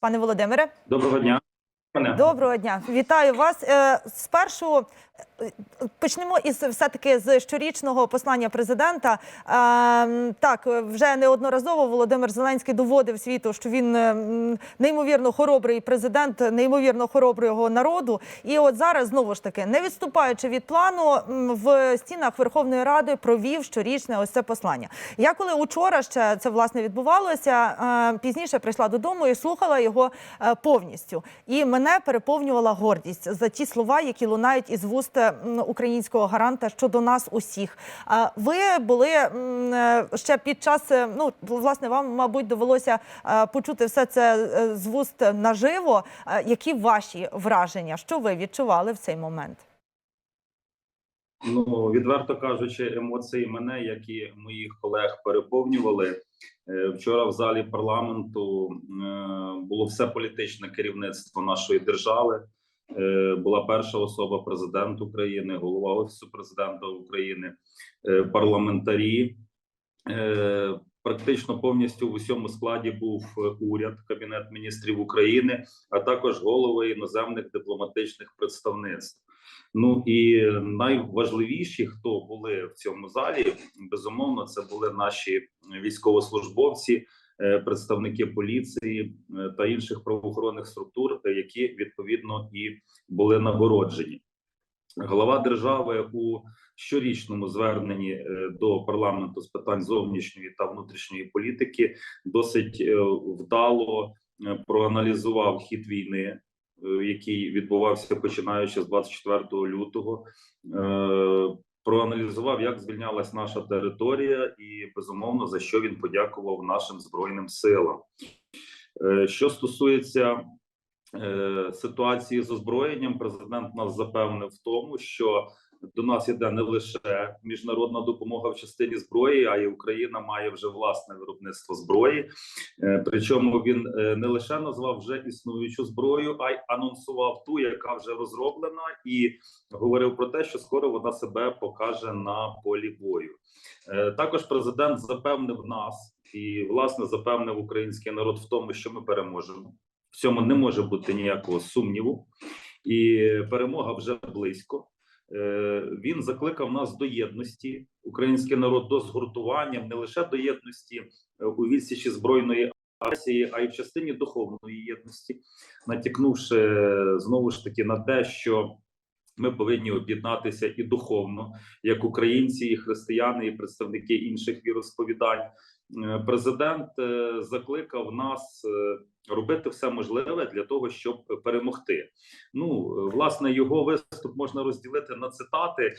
Пане Володимире, Доброго дня. Мене. доброго дня. Вітаю вас. Е, Спершу е, почнемо із все-таки з щорічного послання президента. Е, Так, вже неодноразово Володимир Зеленський доводив світу, що він е, неймовірно хоробрий президент, неймовірно хороброго народу. І от зараз знову ж таки, не відступаючи від плану, в стінах Верховної Ради провів щорічне ось це послання. Я коли учора ще це власне відбувалося, е, пізніше прийшла додому і слухала його е, повністю. І мене переповнювала гордість за ті слова, які лунають із вуст українського гаранта щодо нас усіх. А Ви були е, ще під час, е, ну власне, вам мабуть довелося е, почути все це з вуст наживо. Які ваші враження? Що ви відчували в цей момент? Ну відверто кажучи, емоції мене, як і моїх колег, переповнювали. Е, Вчора в залі парламенту е, було все політичне керівництво нашої держави. Е, Була перша особа президент України, голова офісу президента України, парламентарі. Практично повністю в усьому складі був уряд, кабінет міністрів України, а також голови іноземних дипломатичних представництв. Ну і найважливіші, хто були в цьому залі, безумовно, це були наші військовослужбовці, е, представники поліції е, та інших правоохоронних структур, які відповідно і були нагороджені. Глава держави у щорічному зверненні е, до парламенту з питань зовнішньої та внутрішньої політики досить вдало проаналізував хід війни, який відбувався починаючи з 24 лютого. Е, Проаналізував, як звільнялась наша територія, і безумовно за що він подякував нашим збройним силам. Е, Що стосується е, ситуації з озброєнням, президент нас запевнив в тому, що до нас іде не лише міжнародна допомога в частині зброї, а й Україна має вже власне виробництво зброї. Е, Причому він е, не лише назвав вже існуючу зброю, а й анонсував ту, яка вже розроблена, і говорив про те, що скоро вона себе покаже на полі бою. Е, Також президент запевнив нас і власне запевнив український народ в тому, що ми переможемо. В цьому не може бути ніякого сумніву, і перемога вже близько. Е, Він закликав нас до єдності, український народ до згуртування, не лише до єдності е, у відсічі збройної агресії, а й в частині духовної єдності, натякнувши е, знову ж таки на те, що ми повинні об'єднатися і духовно, як українці, і християни, і представники інших віросповідань. Е, Президент е, закликав нас е, робити все можливе для того, щоб перемогти. Ну, власне, його виступ можна розділити на цитати.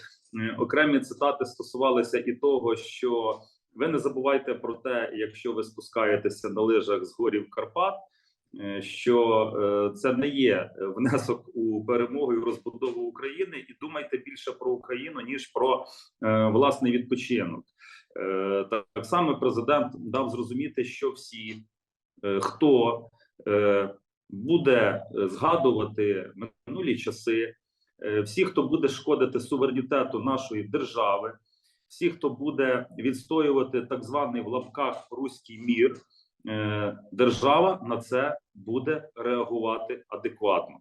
Окремі цитати стосувалися і того, що ви не забувайте про те, якщо ви спускаєтеся на лижах з горів Карпат. Е, Що е, це не є внесок у перемогу і розбудову України, і думайте більше про Україну ніж про е, власний відпочинок. Е, Так само президент дав зрозуміти, що всі, е, хто е, буде е, згадувати минулі часи, е, всі, хто буде шкодити суверенітету нашої держави, всі, хто буде відстоювати так званий в лапках руський мір, е, держава на це буде реагувати адекватно.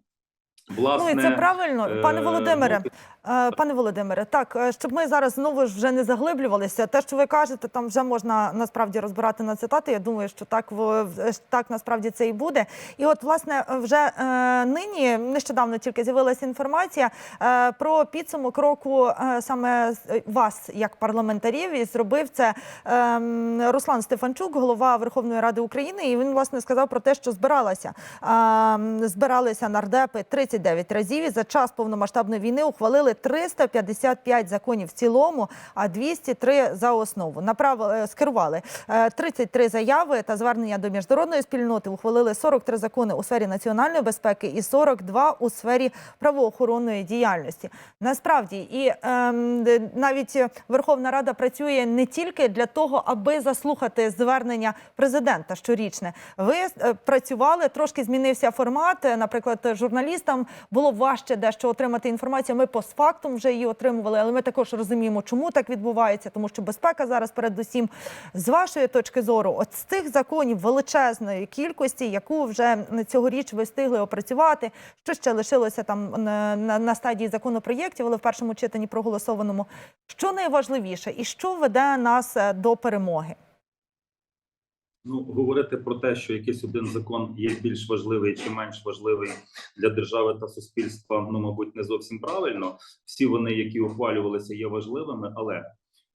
Власне, ну і це правильно, пане е, Володимире. ну, Е, Пане Володимире, так е, щоб ми зараз знову ж вже не заглиблювалися. Те, що ви кажете, там вже можна насправді розбирати на цитати. Я думаю, що так в так насправді це і буде. І от власне вже е, нині нещодавно тільки з'явилася інформація е, про підсумок року е, саме вас як парламентарів. І зробив це е, Руслан Стефанчук, голова Верховної Ради України. І він власне сказав про те, що збиралася е, збиралися нардепи 39 разів. І за час повномасштабної війни ухвалили 355 законів в цілому, а 203 за основу. Направили, скерували е, 33 заяви та звернення до міжнародної спільноти. Ухвалили 43 закони у сфері національної безпеки і 42 у сфері правоохоронної діяльності. Насправді, і ем, навіть Верховна Рада працює не тільки для того, аби заслухати звернення президента щорічне. Ви е, працювали трошки змінився формат. Е, Наприклад, журналістам нам було важче дещо отримати інформацію. Ми постфактум вже її отримували, але ми також розуміємо, чому так відбувається, тому що безпека зараз передусім з вашої точки зору, от з тих законів величезної кількості, яку вже цьогоріч ви встигли опрацювати, що ще лишилося там на, на, на стадії законопроєктів, але в першому читанні проголосованому. Що найважливіше, і що веде нас е, до перемоги? Ну, говорити про те, що якийсь один закон є більш важливий чи менш важливий для держави та суспільства, ну мабуть, не зовсім правильно. Всі вони, які ухвалювалися, є важливими, але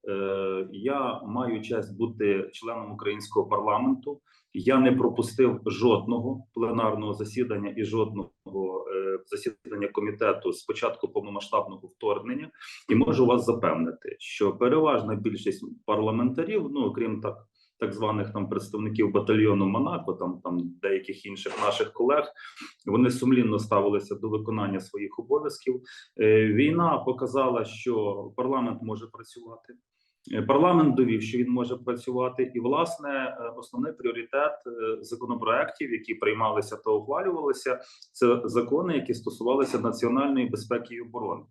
е, я маю честь бути членом українського парламенту. Я не пропустив жодного пленарного засідання і жодного е, засідання комітету з початку повномасштабного вторгнення, і можу вас запевнити, що переважна більшість парламентарів, ну окрім так так званих там представників батальйону Монако, там там деяких інших наших колег, вони сумлінно ставилися до виконання своїх обов'язків. Е, Війна показала, що парламент може працювати. Е, Парламент довів, що він може працювати, і власне е, основний пріоритет законопроєктів, які приймалися та ухвалювалися, це закони, які стосувалися національної безпеки і оборони,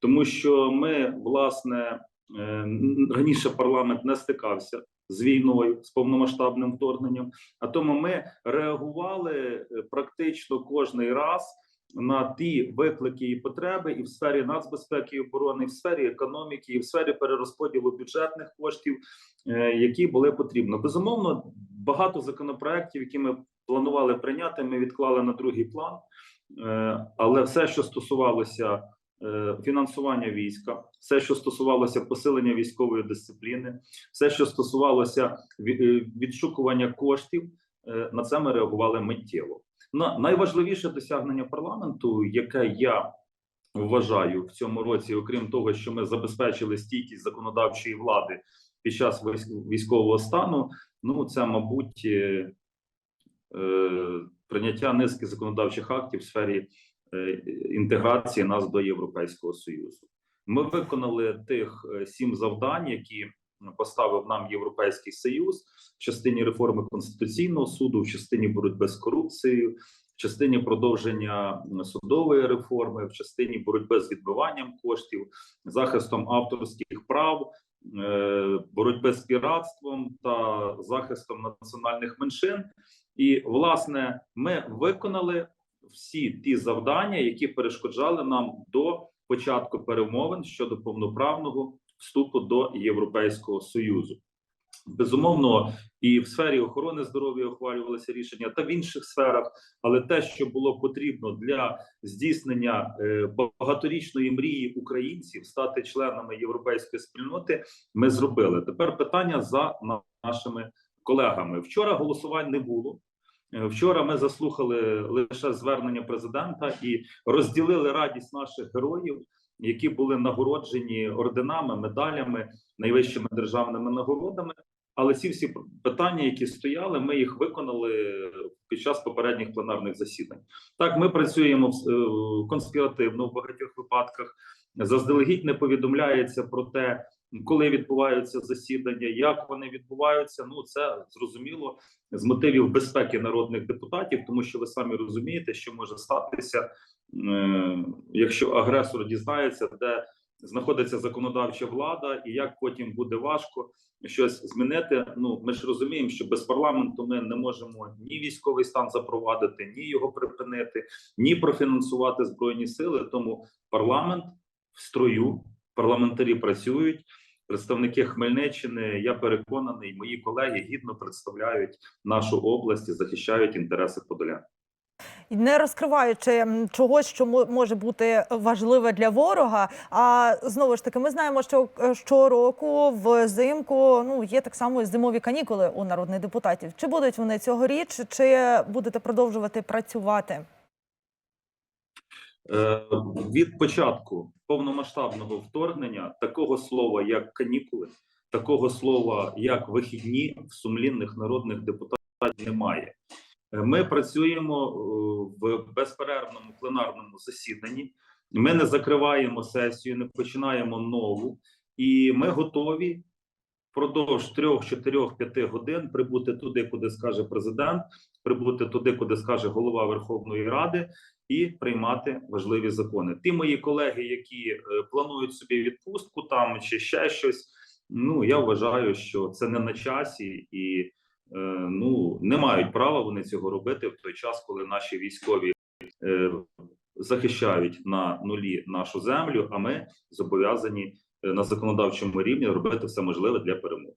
тому що ми власне раніше парламент не стикався з війною з повномасштабним вторгненням. А тому ми реагували е, практично кожний раз на ті виклики і потреби і в сфері нацбезпеки і оборони, і в сфері економіки, і в сфері перерозподілу бюджетних коштів, е, які були потрібні. Безумовно, багато законопроєктів, які ми планували прийняти, ми відклали на другий план. Е, Але все, що стосувалося фінансування війська, все, що стосувалося посилення військової дисципліни, все, що стосувалося е, відшукування коштів, е, на це ми реагували миттєво. На найважливіше досягнення парламенту, яке я вважаю в цьому році, окрім того, що ми забезпечили стійкість законодавчої влади під час військового стану, ну це мабуть е, е, прийняття низки законодавчих актів в сфері е, інтеграції нас до Європейського союзу. Ми виконали тих е, сім завдань, які поставив нам Європейський Союз в частині реформи конституційного суду, в частині боротьби з корупцією, в частині продовження судової реформи, в частині боротьби з відбиванням коштів, захистом авторських прав, е, боротьби з піратством та захистом національних меншин. І власне ми виконали всі ті завдання, які перешкоджали нам до початку перемовин щодо повноправного вступу до Європейського союзу. Безумовно, і в сфері охорони здоров'я ухвалювалися рішення, та в інших сферах. Але те, що було потрібно для здійснення е, багаторічної мрії українців стати членами європейської спільноти, ми зробили. Тепер питання за нашими колегами. Вчора голосувань не було. Вчора ми заслухали лише звернення президента і розділили радість наших героїв, які були нагороджені орденами, медалями, найвищими державними нагородами. Але ці всі питання, які стояли, ми їх виконали під час попередніх пленарних засідань. Так, ми працюємо е, конспіративно в багатьох випадках. Заздалегідь не повідомляється про те, коли відбуваються засідання, як вони відбуваються. Ну це зрозуміло з мотивів безпеки народних депутатів, тому що ви самі розумієте, що може статися, е, якщо агресор дізнається, де знаходиться законодавча влада, і як потім буде важко щось змінити. Ну ми ж розуміємо, що без парламенту ми не можемо ні військовий стан запровадити, ні його припинити, ні профінансувати збройні сили. Тому парламент в строю, парламентарі працюють. Представники Хмельниччини, я переконаний, мої колеги гідно представляють нашу область і захищають інтереси подолян. Не розкриваючи чогось, що мо- може бути важливе для ворога. А знову ж таки, ми знаємо, що е, щороку взимку ну є так само зимові канікули у народних депутатів. Чи будуть вони цьогоріч, чи будете продовжувати працювати? Е, від початку повномасштабного вторгнення такого слова, як канікули, такого слова, як вихідні в сумлінних народних депутатів немає. Е, Ми працюємо е, в безперервному пленарному засіданні. Ми не закриваємо сесію, не починаємо нову, і ми готові впродовж 3, 4, 5 годин прибути туди, куди скаже президент, прибути туди, куди скаже голова Верховної Ради, і приймати важливі закони. Ті мої колеги, які е, планують собі відпустку там чи ще щось. Ну я вважаю, що це не на часі, і е, ну не мають права вони цього робити в той час, коли наші військові е, захищають на нулі нашу землю. А ми зобов'язані на законодавчому рівні робити все можливе для перемоги.